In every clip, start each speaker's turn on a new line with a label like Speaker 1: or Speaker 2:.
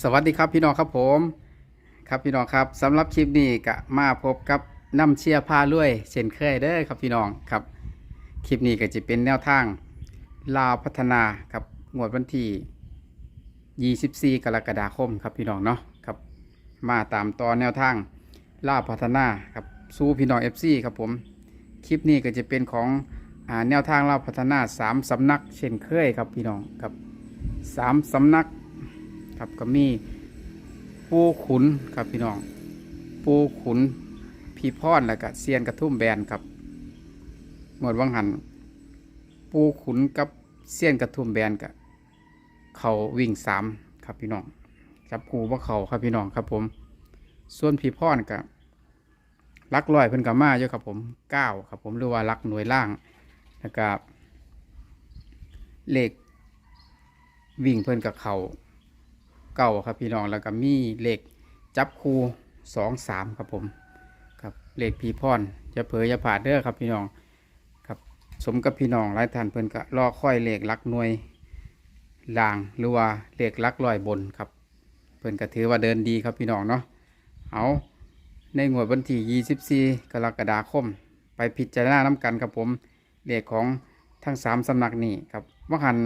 Speaker 1: สวัสดีครับพี่น้องครับผมครับพี่น้องครับสำหรับคลิปนี้ก็มาพบกับน้ำเชียร์พาลุยเช่นเคยเด้อครับพี่น้องครับคลิปนี้ก็จะเป็นแนวทางลาวพัฒนาครับงวดวันที่ 24 กรกฎาคมครับพี่น้องเนาะครับมาตามต่อแนวทางลาวพัฒนาครับสู้พี่น้อง FC ครับผมคลิปนี้ก็จะเป็นของอแนวทางลาวพัฒนาสามสำนัก เช่นเคยครับพี่น้องครับสามสำนัก ครับก็มีปูขุนครับพี่น้อง ปูขุนพี่พรแล้วก็เซียนกระทุ่มแบนครับหมดวังหันปูขุนกับเซียนกระทุ่มแบนกับเขาวิ่งสามครับพี่น้องจับคูว่าเขาครับพี่น้องครับผม ส่วนพี่พรกับลักลอยเพิ่นกับมาเยอะครับผมเก้าครับผมหรือว่าลักหน่วยล่างแล้วก็เลขวิ่งเพิ่นกับเขา เก่าครับพี่น้องแล้วก็มีเหลขจับคูสองสามครับผมครับเหลขพีพรจะเผยจะผ่าเด้อครับพี่น้องครับสมกับพี่น้องหลายท่านเพิ่นก็รอค่อยเหลขหลักหน่วยลางหรือว่าเลขหลักลอยบนครับ เพิ่นก็ถือว่าเดินดีครับพี่น้องเนาะเอาในงวดวันที่24 กรกฎาคม ไปพิจารณาน้ำกันครับผมเลขของทั้งสามสำนักนี้ครับว่าหัน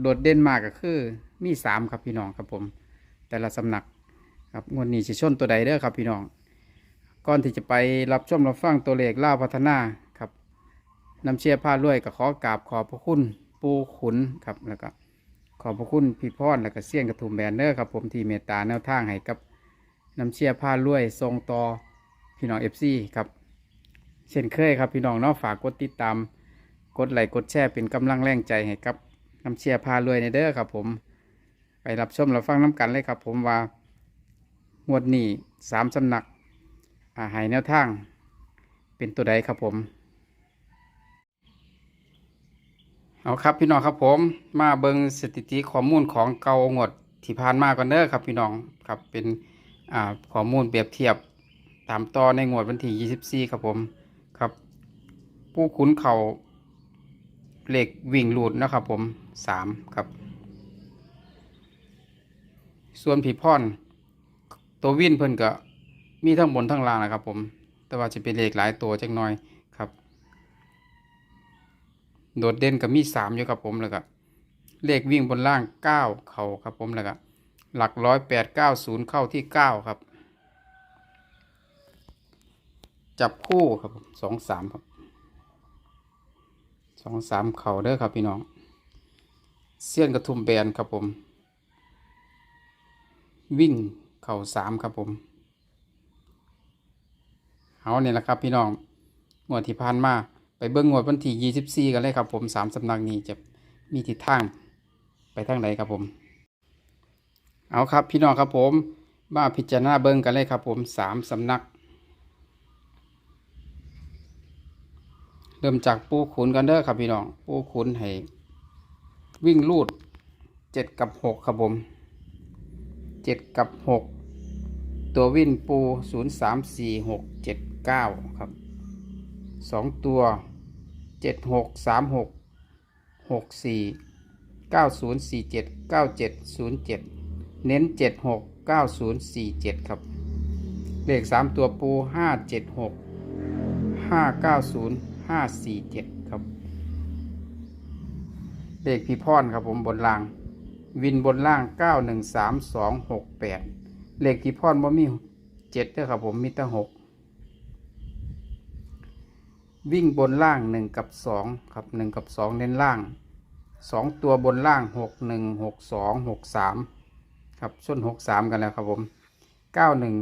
Speaker 1: โดดเด่นมากก็คือมีสามครับพี่น้องครับผม แต่ละสำนักครับงวดนี้จะชนตัวใดเด้อครับพี่น้อง ก่อนที่จะไปรับชมรับฟังตัวเลขล่าพัฒนาครับนำเชียร์ผ้ารวยก็ขอกราบขอบพระคุณปูขุนครับแล้วก็ขอบพระคุณพี่พรแล้วก็เสี่ยงกระทุ่มแบนเนอร์ครับผมที่เมตตาแนวทางให้กับนำเชียร์ผ้ารวยทรงต่อพี่น้องเอฟซีครับเช่นเคยครับพี่น้องเนาะฝากกดติดตาม กดไลค์กดแชร์เป็นกำลังแรงใจให้กับ น้ำเชียร์พารวยในเด้อครับผม ไปรับชมรับฟังน้ำกันเลยครับ ผมว่างวดนี้สามสำนักอาหายแนวทาง เป็นตัวใดครับผม เอาครับพี่น้องครับผม มาเบิงสถิติข้อมูลของเกางวดที่ผ่านมากันเด้อครับพี่น้องครับเป็นข้อมูลเปรียบเทียบตามต่อในงวดวันที่ 24 ครับผมครับ ผู้คุ้นเขา เลขวิ่งหลุดนะครับผมสามครับ ส่วนผีพรตัววิ่นเพิ่นก็มีทั้งบนทั้งล่างนะครับผม แต่ว่าจะเป็นเลขหลายตัวจักหน่อยครับ โดดเด่นก็มีสามอยู่ครับผมแล้วก็เลขวิ่งบนล่างเก้าเข่าครับผมแล้วก็หลักร้อยแปดเก้าศูนย์เข้าที่เก้าครับ จับคู่ครับสองสามครับ องสามเข่าเด้อครับพี่น้อง เสี้ยนกระทุ่มแบนครับผม วิ่งเข่าสามครับผมเอาเนี่ยแหละครับพี่น้องงวดที่ผ่านมาไปเบิ้งงวดวันที่ยี่สิบสี่กันเลยครับผมสามสำนักนี้จะมีทิศทางไปทางไหนครับผม เอาครับพี่น้องครับผมมาพิจารณาเบิ้งกันเลยครับผมสามสำนัก ริ่มจากปูขุนกันเด้อครับพี่น้อง ปูขุนให้วิ่งลูดเจ็ดกับหกครับผมเจ็ดกับหกตัววิ่นปูศูนย์สามสี่หกเจ็ดเก้าครับสองตัวเจ็ดหกสามหกหกสี่เก้าศูนย์สี่เจ็ดเก้าเจ็ดศูนย์เจ็ดเน้นเจ็ดหกเก้าศูนย์สี่เจ็ดครับ เลขสามตัวปูห้าเจ็ดหกห้าเก้าศูนย์ ห้าสี่เจ็ดครับ เลขพี่พรครับผมบนล่าง วินบนล่างเก้าหนึ่งสามสองหกแปดเลขพี่พรบ่มีเจ็ดด้อครับผมมีแต่หกวิ่งบนล่างหนึ่งกับสองครับหนึ่งกับสองเน้นล่างสองตัวบนล่างหกหนึ่งหกสองหกสามครับส้นหกสามกันแล้วครับผมเก้าหนึ่ง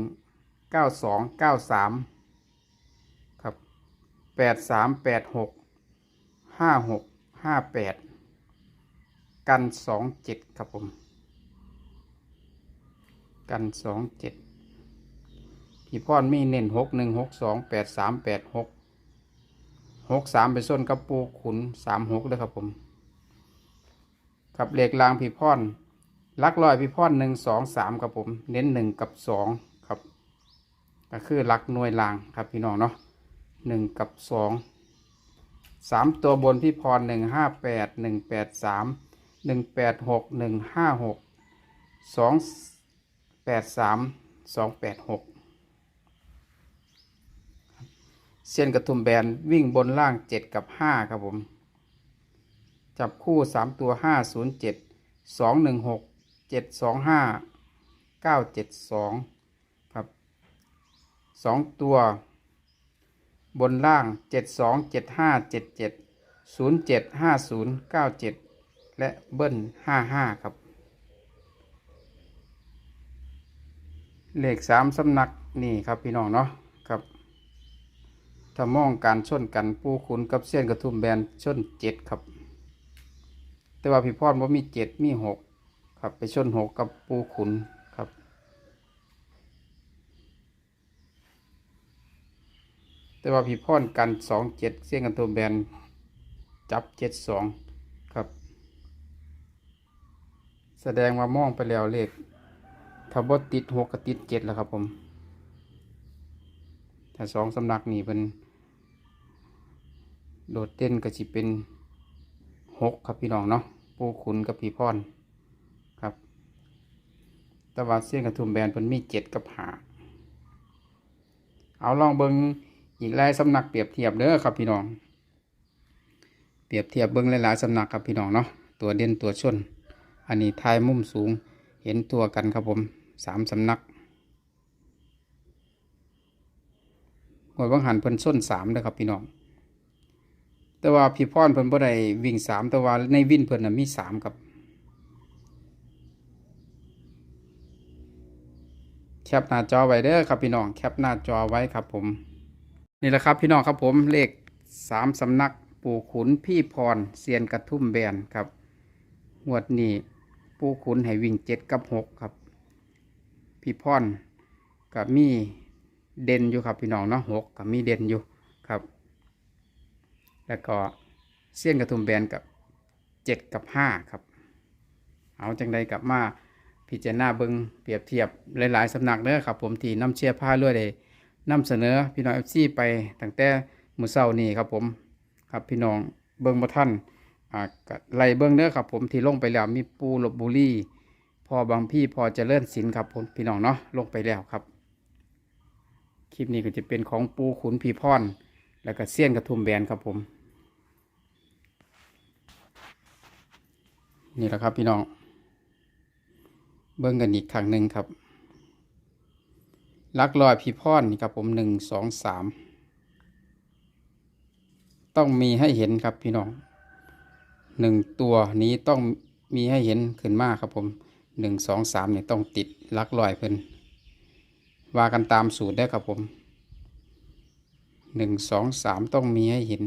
Speaker 1: เก้าสองเก้าสาม แปดสามแปดหกห้าหกห้าแปดกันสองเจ็ดครับผม กันสองเจ็ดพี่พรมีเน้นหกหนึ่งหกสองแปดสามแปดหกหกสามไปส้นกับปูขุนสามหกเลยครับผม กับเหล็กรางพี่พรลักลอยพี่พรหนึ่งสองสามครับผม เน้นหนึ่งกับสองครับ ก็คือลักหน่วยรางครับพี่น้องเนาะ หนึ่งกับสองสามตัวบนพี่พรหนึ่งห้าแปดหนึ่งแปดสามหนึ่งแปดหกหนึ่งห้าหกสองแปดสามสองแปดหกเส้นกระทุ่มแบนวิ่งบนล่างเจ็ดกับห้าครับผม จับคู่สามตัวห้าศูนย์เจ็ดสองหนึ่งหกเจ็ดสองห้าเก้าเจ็ดสองครับสองตัว บนล่างเจ็ดสองเจ็ดห้าเจ็ดเจ็ดศูนย์เจ็ดห้าศูนย์เก้าเจ็ดและเบิ้ลห้าห้าครับ เลขสามสำนักนี่ครับพี่น้องเนาะครับถ้ามองการชนกันปูขุนกับเส้นกระทุ่มแบนชนเจ็ดครับ แต่ว่าพี่พรว่ามีเจ็ดมีหกครับไปชนหกกับปูขุนครับ แต่ว่าพี่พรกันสองเจ็ดเส้นกระทุ่มแบนจับเจ็ดสองครับ แสดงว่ามองไปแล้วเลขถ้าบดติดหกก็ติดเจ็ดแล้วครับผมถ้าสองสำนักนี่เป็นโดดเต้นก็จะเป็นหกครับพี่น้องเนาะปูขุนกับพี่พรครับ แต่ว่าเสี้ยนกระทุ่มแบนเป็นมีเจ็ดกับหาเอาลองเบิง อีกหลายสำนักเปรียบเทียบเด้อครับพี่น้อง เปรียบเทียบเบิงหลายๆสำนักครับพี่น้องเนาะตัวเด่นตัวชน อันนี้ทายมุมสูงเห็นตัวกันครับผมสามสำนักหวยบางหันเพิ่นส้นสามนะครับพี่น้อง แต่ว่าพี่พรเพิ่นบ่ได้วิ่งสามแต่ว่าในวิ่นเพิ่นน่ะมีสามครับแคปหน้าจอไว้เด้อครับพี่น้องแคปหน้าจอไว้ครับผม นี่แหละครับพี่น้องครับผมเลขสามสำนักปู่ขุนพี่พรเซียนกระทุ่มแบนครับงวดนี้ปูขุนให้วิ่งเจ็ดกับหกครับ พี่พรกับมีเด่นอยู่ครับพี่น้องเนาะหกกับมีเด่นอยู่ครับ แล้วก็เสี้ยนกระทุ่มแบนกับเจ็ดกับห้าครับ เอาจังใดกลับมาพิจารณาเบิงเปรียบเทียบหลาย ๆสำนักเด้อครับ ผมที่นำเชียร์ผ้าด้วยเลย นำเสนอพี่น้องเอฟซีไปตั้งแต่มือเศร้านี่ครับผมครับพี่น้องเบิงบ่ท่านอ่าไล่เบื้องเนื้อครับผมที่ลงไปแล้วมีปูลบบุรีพอบางพี่พอจะเลื่อนสินครับผมพี่น้องเนาะลงไปแล้วครับ คลิปนี้ก็จะเป็นของปูขุนพีพรแล้วก็เสี้ยนกระทุมแบนครับผม นี่แหละครับพี่น้อง เบิ้งกันอีกครั้งหนึ่งครับ ลักลอยพีพรนี่ครับผมหนึ่งสองสามต้องมีให้เห็นครับพี่น้องหนึ่งตัวนี้ต้องมีให้เห็นขึ้นมาครับผมหนึ่งสองสามเนี่ยต้องติดลักลอยเพิ่นว่ากันตามสูตรได้ครับผมหนึ่งสองสามต้องมีให้เห็น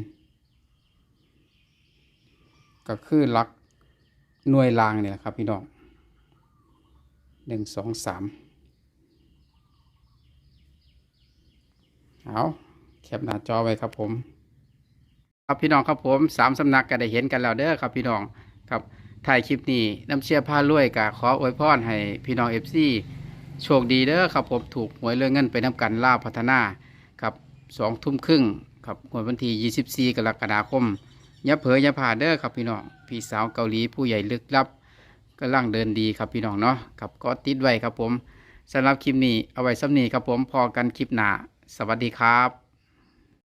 Speaker 1: ก็คือลักหน่วยรางเนี่ยครับพี่น้องหนึ่งสองสาม เอาแคปหน้าจอไว้ครับผม ครับพี่น้องครับผมสามสำนักก็ได้เห็นกันแล้วเด้อครับพี่น้องครับถ่ายคลิปนี้น้ำเชี่ยผ้าลวยกับขออวยพรให้พี่น้องเอฟซีโชคดีเด้อครับผมถูกหวยเรื่องเงินไปน้ำกันล่าวพัฒนาครับสองทุ่มครึ่งครับวันที่ 24 กรกฎาคมอย่าเผลอย่าพลาเด้อครับพี่น้องพี่สาวเกาหลีผู้ใหญ่ลึกลับกำลังเดินดีครับพี่น้องเนาะครับก็ติดไว้ครับผมสำหรับคลิปนี้เอาไว้ซ้ำนี้ครับผมพอกันคลิปหน้า สวัสดีครับ